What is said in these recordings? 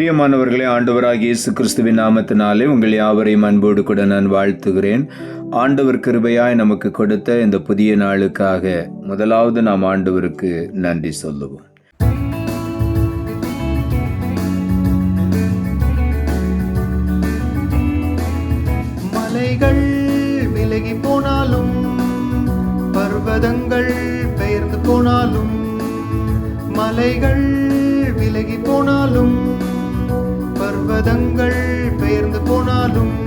பிரியமானவர்களே ஆண்டவராக இயேசு கிறிஸ்துவின் நாமத்தினாலே உங்கள் யாவரையும் அன்போடு கூட நான் வாழ்த்துகிறேன். ஆண்டவர் கிருபையாய் நமக்கு கொடுத்த இந்த புதிய நாளுக்காக முதலாவது நாம் ஆண்டவருக்கு நன்றி சொல்லுவோம். மலைகள் விலகி போனாலும் பர்வதங்கள் பெயர்ந்து போனாலும் மலைகள் விலகி போனாலும் பர்வதங்கள் பெயர்ந்து போனாலும்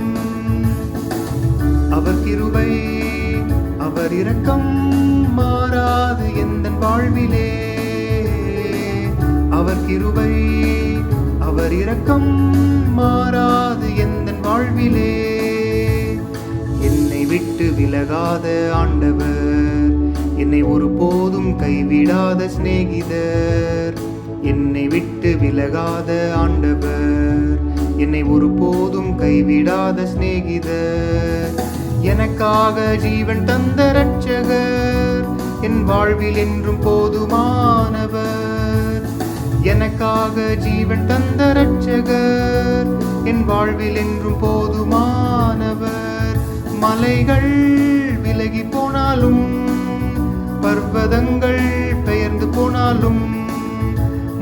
அவர் கிருபை அவர் இரக்கம் மாறாது எந்த வாழ்விலே. அவர் கிருபை அவர் இரக்கம் மாறாது எந்த வாழ்விலே. என்னை விட்டு விலகாத ஆண்டவர் என்னை ஒருபோதும் கைவிடாத சிநேகிதர். என்னை விட்டு விலகாத ஆண்டவர். என்னை ஒருபோதும் கைவிடாத சிநேகிதர். எனக்காக ஜீவன் தந்த ரட்சகர் என் வாழ்வில் என்றும் போதுமானவர். எனக்காக ஜீவன் தந்த ரட்சகர் என் வாழ்வில் என்றும் போதுமானவர். மலைகள் விலகி போனாலும் பர்வதங்கள் பெயர்ந்து போனாலும்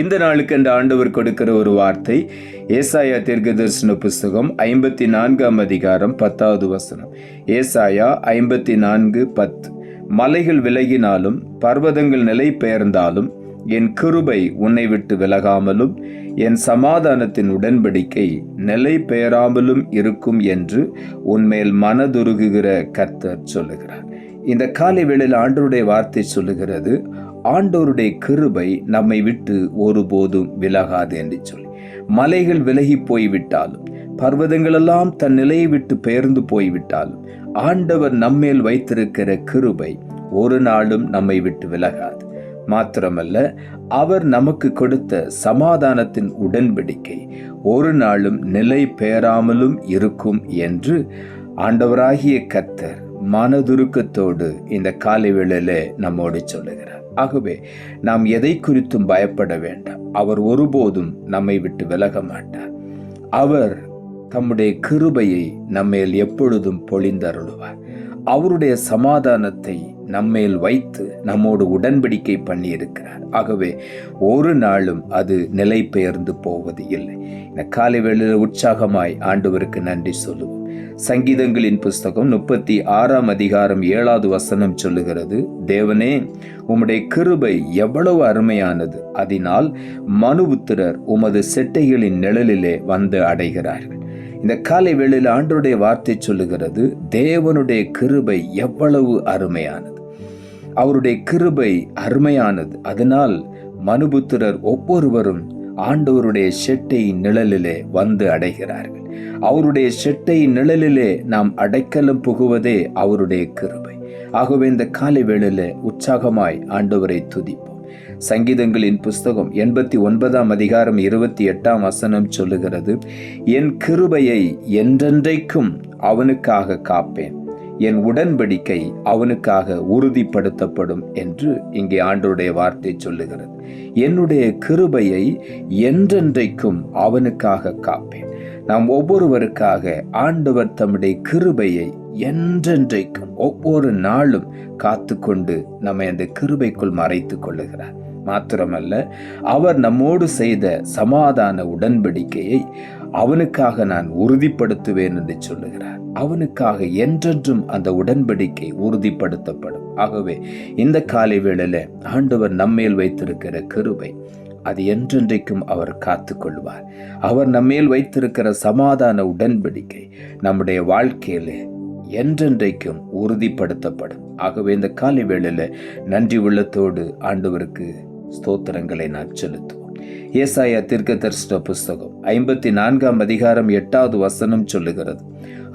இந்த நாளுக்கு அந்த ஆண்டவர் கொடுக்கிற ஒரு வார்த்தை ஏசாயா தீர்க்கதரிசன புஸ்தகம் ஐம்பத்தி நான்காம் அதிகாரம் பத்தாவது வசனம். ஏசாயா ஐம்பத்தி நான்கு பத்து. மலைகள் விலகினாலும் பர்வதங்கள் நிலை பெயர்ந்தாலும் என் கிருபை உன்னை விட்டு விலகாமலும் என் சமாதானத்தின் உடன்படிக்கை நிலை பெயராமலும் இருக்கும் என்று உன்மேல் மனதுருகுகிற கர்த்தர் சொல்லுகிறார். இந்த காலை வேளையில் ஆண்டருடைய வார்த்தை சொல்லுகிறது ஆண்டவருடைய கிருபை நம்மை விட்டு ஒருபோதும் விலகாது என்று சொல்லி. மலைகள் விலகி போய்விட்டாலும் பர்வதங்களெல்லாம் தன் நிலையை விட்டு பெயர்ந்து போய்விட்டாலும் ஆண்டவர் நம்மேல் வைத்திருக்கிற கிருபை ஒரு நாளும் நம்மை விட்டு விலகாது. மாத்திரமல்ல அவர் நமக்கு கொடுத்த சமாதானத்தின் உடன்படிக்கை ஒரு நாளும் நிலை பெயராமலும் இருக்கும் என்று ஆண்டவராகிய கர்த்தர் மனதுருக்கத்தோடு இந்த காலை வேளையில நம்மோடு சொல்லுகிறார். ஆகவே நாம் எதை குறித்தும் பயப்பட வேண்டாம். அவர் ஒருபோதும் நம்மை விட்டு விலக மாட்டார். அவர் தம்முடைய கிருபையை நம்மேல் எப்பொழுதும் பொழிந்தருளுவார். அவருடைய சமாதானத்தை நம்மேல் வைத்து நம்மோடு உடன்படிக்கை பண்ணியிருக்கிறார். ஆகவே ஒரு நாளும் அது நிலை பெயர்ந்து போவது இல்லை இந்த காலை வேளையில் உற்சாகமாய் ஆண்டவருக்கு நன்றி சொல்லுவோம். சங்கீதங்களின் புஸ்தகம் முப்பத்தி ஆறாம் அதிகாரம் ஏழாவது வசனம் சொல்லுகிறது தேவனே உம்முடைய கிருபை எவ்வளவு அருமையானது. அதனால் மனுபுத்திரர் உமது செட்டைகளின் நிழலிலே வந்து அடைகிறார்கள். இந்த காலை வேளையில் ஆண்டருடைய வார்த்தை சொல்லுகிறது தேவனுடைய கிருபை எவ்வளவு அருமையானது. அவருடைய கிருபை அருமையானது. அதனால் மனுபுத்திரர் ஒவ்வொருவரும் ஆண்டவருடைய செட்டை நிழலிலே வந்து அடைகிறார்கள். அவருடைய செட்டை நிழலிலே நாம் அடைக்கலம் புகுவதே அவருடைய கிருபை. ஆகவே இந்த காலை வேளையில உற்சாகமாய் ஆண்டவரை துதிப்போம். சங்கீதங்களின் புஸ்தகம் எண்பத்தி ஒன்பதாம் அதிகாரம் இருபத்தி எட்டாம் வசனம் சொல்லுகிறது என் கிருபையை என்றென்றைக்கும் அவனுக்காக காப்பேன். என் உடன்படிக்கை அவனுக்காக உறுதிப்படுத்தப்படும் என்று இங்கே ஆண்டருடைய வார்த்தை சொல்லுகிறது. என்னுடைய கிருபையை என்றென்றைக்கும் அவனுக்காக காப்பேன். நாம் ஒவ்வொருவருக்காக ஆண்டவர் தம்முடைய கிருபையை என்றென்றைக்கும் ஒவ்வொரு நாளும் காத்து கொண்டு நம்மை அந்த கிருபைக்குள் மறைத்து கொள்ளுகிறார். மாத்திரமல்ல அவர் நம்மோடு செய்த சமாதான உடன்படிக்கையை அவனுக்காக நான் உறுதிப்படுத்துவேன் என்று சொல்லுகிறார். அவனுக்காக என்றென்றும் அந்த உடன்படிக்கை உறுதிப்படுத்தப்படும். ஆகவே இந்த காலை வேளையில ஆண்டவர் நம்மேல் வைத்திருக்கிற கிருபை அது என்றென்றைக்கும் அவர் காத்து கொள்வார் அவர் நம்மேல் வைத்திருக்கிற சமாதான உடன்படிக்கை நம்முடைய வாழ்க்கையில் என்றென்றைக்கும் உறுதிப்படுத்தப்படும். ஆகவே இந்த காலை வேளையில் நன்றி உள்ளத்தோடு ஆண்டவருக்கு ஸ்தோத்திரங்களை நான் செலுத்துவோம். ஏசாயா தீர்க்க தரிசன புஸ்தகம் ஐம்பத்தி நான்காம் அதிகாரம் எட்டாவது வசனம் சொல்லுகிறது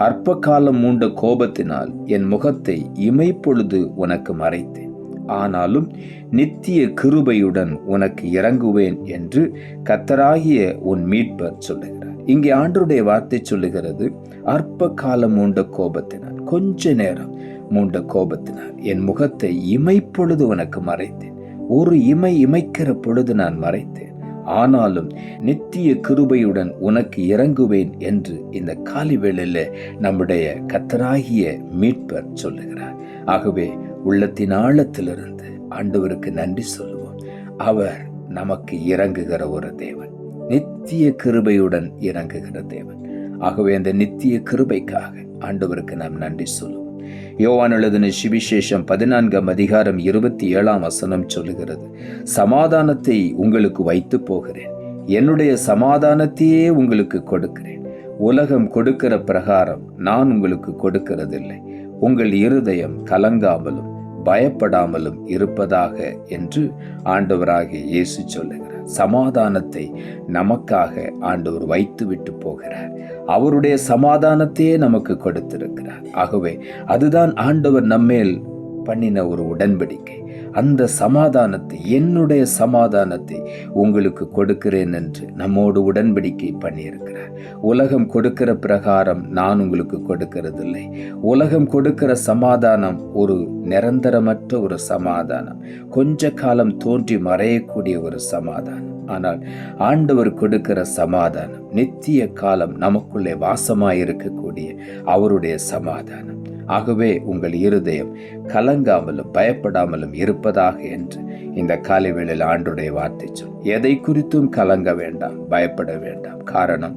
அற்ப காலம் மூண்ட கோபத்தினால் என் முகத்தை இமைப்பொழுது உனக்கு மறைத்தேன். ஆனாலும் நித்திய கிருபையுடன் உனக்கு இறங்குவேன் என்று கத்தராகிய உன் மீட்பர் சொல்லுகிறார். இங்கே ஆண்டருடைய வார்த்தை சொல்லுகிறது அற்ப காலம் மூண்ட கோபத்தினால் கொஞ்ச நேரம் மூண்ட கோபத்தினால் என் முகத்தை இமைப்பொழுது உனக்கு மறைத்தேன். ஒரு இமை இமைக்கிற பொழுது நான் மறைத்தேன். ஆனாலும் நித்திய கிருபையுடன் உனக்கு இறங்குவேன் என்று இந்த காலி வேளையில் நம்முடைய கத்தராகிய மீட்பர் சொல்லுகிறார். ஆகவே உள்ளத்தின் ஆழத்திலிருந்து ஆண்டவருக்கு நன்றி சொல்லுவோம். அவர் நமக்கு இறங்குகிற ஒரு தேவன். நித்திய கிருபையுடன் இறங்குகிற தேவன். ஆகவே அந்த நித்திய கிருபைக்காக ஆண்டவருக்கு நாம் நன்றி சொல்லுவோம். யோவான் எழுதின சுவிசேஷம் பதினான்காம் அதிகாரம் இருபத்தி ஏழாம் வசனம் சொல்லுகிறது சமாதானத்தை உங்களுக்கு வைத்து போகிறேன். என்னுடைய சமாதானத்தையே உங்களுக்கு கொடுக்கிறேன். உலகம் கொடுக்கிற பிரகாரம் நான் உங்களுக்கு கொடுக்கிறதில்லை. உங்கள் இருதயம் கலங்காமலும் பயப்படாமலும் இருப்பதாக என்று ஆண்டவராகிய இயேசு சொல்லுகிறார். சமாதானத்தை நமக்காக ஆண்டவர் வைத்து விட்டு போகிறார். அவருடைய சமாதானத்தையே நமக்கு கொடுத்திருக்கிறார். ஆகவே அதுதான் ஆண்டவர் நம்மேல் பண்ணின ஒரு உடன்படிக்கை. அந்த சமாதானத்தை என்னுடைய சமாதானத்தை உங்களுக்கு கொடுக்கிறேன் என்று நம்மோடு உடன்படிக்கை பண்ணியிருக்கிறார். உலகம் கொடுக்கிற பிரகாரம் நான் உங்களுக்கு கொடுக்கிறதில்லை. உலகம் கொடுக்கிற சமாதானம் ஒரு நிரந்தரமற்ற ஒரு சமாதானம். கொஞ்ச காலம் தோன்றி மறையக்கூடிய ஒரு சமாதானம். ஆனால் ஆண்டவர் கொடுக்கிற சமாதானம் நித்திய காலம் நமக்குள்ளே வாசமாயிருக்கக்கூடிய அவருடைய சமாதானம். ஆகவே உங்கள் இருதயம் கலங்காமலும் பயப்படாமலும் இருப்பதாக என்று இந்த காலை வேளையில் ஆண்டுடைய வார்த்தை சொல். எதை குறித்தும் கலங்க வேண்டாம் பயப்பட வேண்டாம். காரணம்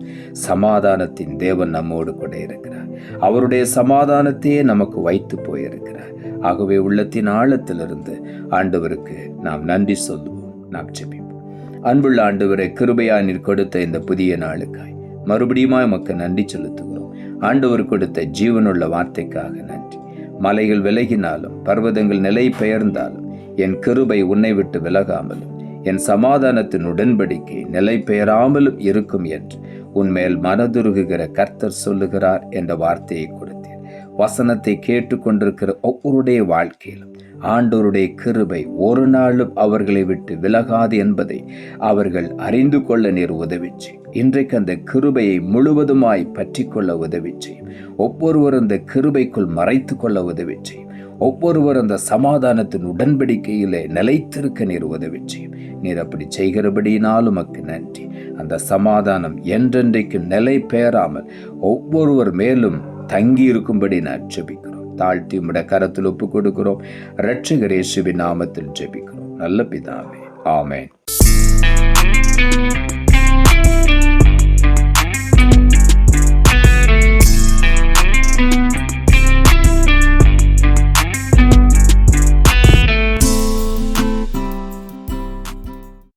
சமாதானத்தின் தேவன் நம்மோடு கூட இருக்கிறார். அவருடைய சமாதானத்தையே நமக்கு வைத்து போயிருக்கிறார். ஆகவே உள்ளத்தின் ஆழத்திலிருந்து ஆண்டவருக்கு நாம் நன்றி சொல்லுவோம் நாம் ஜெபிப்போம். அன்புள்ள ஆண்டவரை கிருபையா நீர் கொடுத்த இந்த புதிய நாளுக்காய் மறுபடியும் மக்கள் நன்றி செலுத்துகிறோம். ஆண்டவர் கொடுத்த ஜீவனுள்ள வார்த்தைக்காக நன்றி. மலைகள் விலகினாலும் பர்வதங்கள் நிலை பெயர்ந்தாலும் என் கிருபை உன்னை விட்டு விலகாமலும் என் சமாதானத்தின் உடன்படிக்கை நிலை பெயராமலும் இருக்கும் என்று உன்மேல் மனதுருகுகிற கர்த்தர் சொல்லுகிறார் என்ற வார்த்தையை கொடுத்தேன். வசனத்தை கேட்டுக்கொண்டிருக்கிற ஒவ்வொருடைய வாழ்க்கையிலும் ஆண்டோருடைய கிருபை ஒரு நாளும் அவர்களை விட்டு விலகாது என்பதை அவர்கள் அறிந்து கொள்ள நீர் உதவிச்சு. இன்றைக்கு அந்த கிருபையை முழுவதுமாய் பற்றி கொள்ள உதவிச்சு. செய்யும் ஒவ்வொருவர் அந்த கிருபைக்குள் மறைத்து கொள்ள உதவிச்சு. ஒவ்வொருவர் அந்த சமாதானத்தின் உடன்படிக்கையிலே நிலைத்திருக்க நீர் உதவி செய்யும் நீர் அப்படி செய்கிறபடியினால் உமக்கு நன்றி. அந்த சமாதானம் என்றென்றைக்கு நிலை பெயராமல் ஒவ்வொருவர் மேலும் தங்கி இருக்கும்படி நான் ஜெபிக்கிறோம் தாழ்த்தி உம்முடைய கரத்தில் ஒப்பு கொடுக்கிறோம் இரட்சகர் இயேசுவின் நாமத்தில் ஜெபிக்கிறோம். நல்ல பிதாவே ஆமென்.